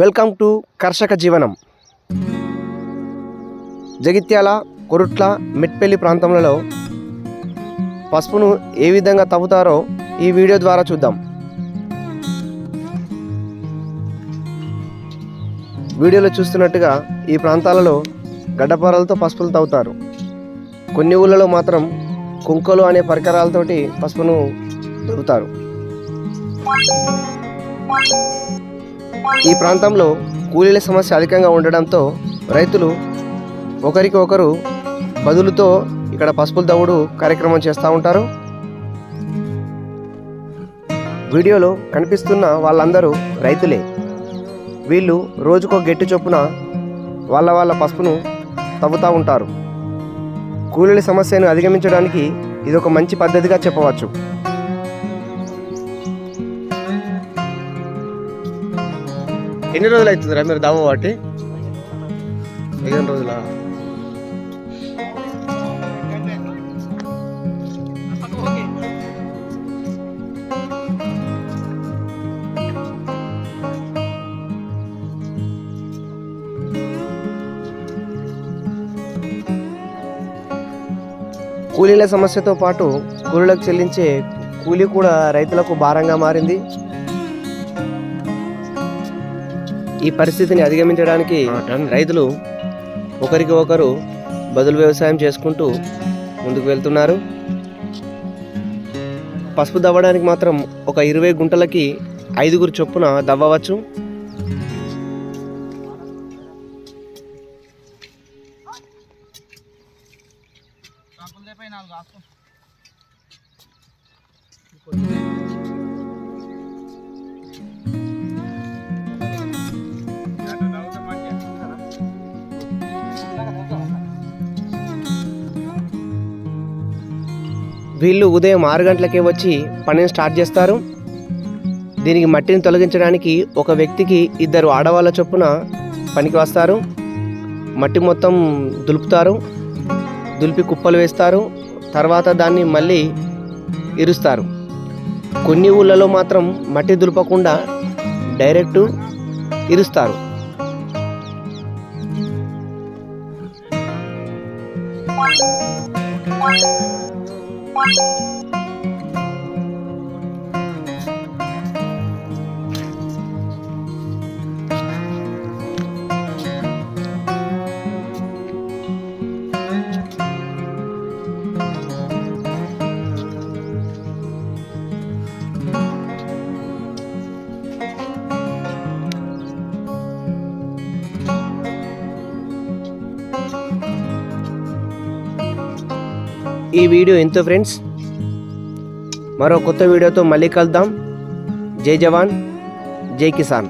Welcome to కర్షక జీవనం. జగిత్యాల కొరుట్ల మెట్పల్లి ప్రాంతంలో పసుపును ఏ విధంగా తవ్వుతారో ఈ వీడియో ద్వారా చూద్దాం. వీడియోలో చూస్తున్నట్టుగా ఈ ప్రాంతాలలో గడ్డపారలతో పసుపులు తవ్వుతారు. కొన్ని ఊళ్ళలో మాత్రం కుంకలు అనే పరికరాలతోటి పసుపును తవ్వుతారు ఈ ప్రాంతంలో కూలీల సమస్య అధికంగా ఉండడంతో రైతులు ఒకరికి ఒకరు బదులుతో ఇక్కడ పసుపుల దవుడు కార్యక్రమం చేస్తూ ఉంటారు. వీడియోలో కనిపిస్తున్న వాళ్ళందరూ రైతులే. వీళ్ళు రోజుకో గట్టి చొప్పున వాళ్ళ వాళ్ళ పసుపును తవ్వుతూ ఉంటారు. కూలీల సమస్యను అధిగమించడానికి ఇది ఒక మంచి పద్ధతిగా చెప్పవచ్చు. ఎన్ని రోజులు అవుతుందిరా మీరు దామ వాటి? పదిహేను రోజులా? కూలీల సమస్యతో పాటు కూలీలకు చెల్లించే కూలీ కూడా రైతులకు భారంగా మారింది. ఈ పరిస్థితిని అధిగమించడానికి రైతులు ఒకరికి ఒకరు బదులు వ్యవసాయం చేసుకుంటూ ముందుకు వెళ్తున్నారు. పసుపు దవ్వడానికి మాత్రం ఒక ఇరవై గుంటలకి ఐదుగురు చొప్పున దవ్వవచ్చు. వీళ్ళు ఉదయం ఆరు గంటలకే వచ్చి పనిని స్టార్ట్ చేస్తారు. దీనికి మట్టిని తొలగించడానికి ఒక వ్యక్తికి ఇద్దరు ఆడవాళ్ళ చొప్పున పనికి వస్తారు. మట్టి మొత్తం దులుపుతారు. దులిపి కుప్పలు వేస్తారు. తర్వాత దాన్ని మళ్ళీ ఇరుస్తారు. కొన్ని ఊళ్ళలో మాత్రం మట్టి దులపకుండా డైరెక్ట్ ఇరుస్తారు. Música ఈ వీడియో ఎంతో ఫ్రెండ్స్. మరో కొత్త వీడియోతో మళ్ళీ కలుద్దాం. జై జవాన్. జై కిసాన్.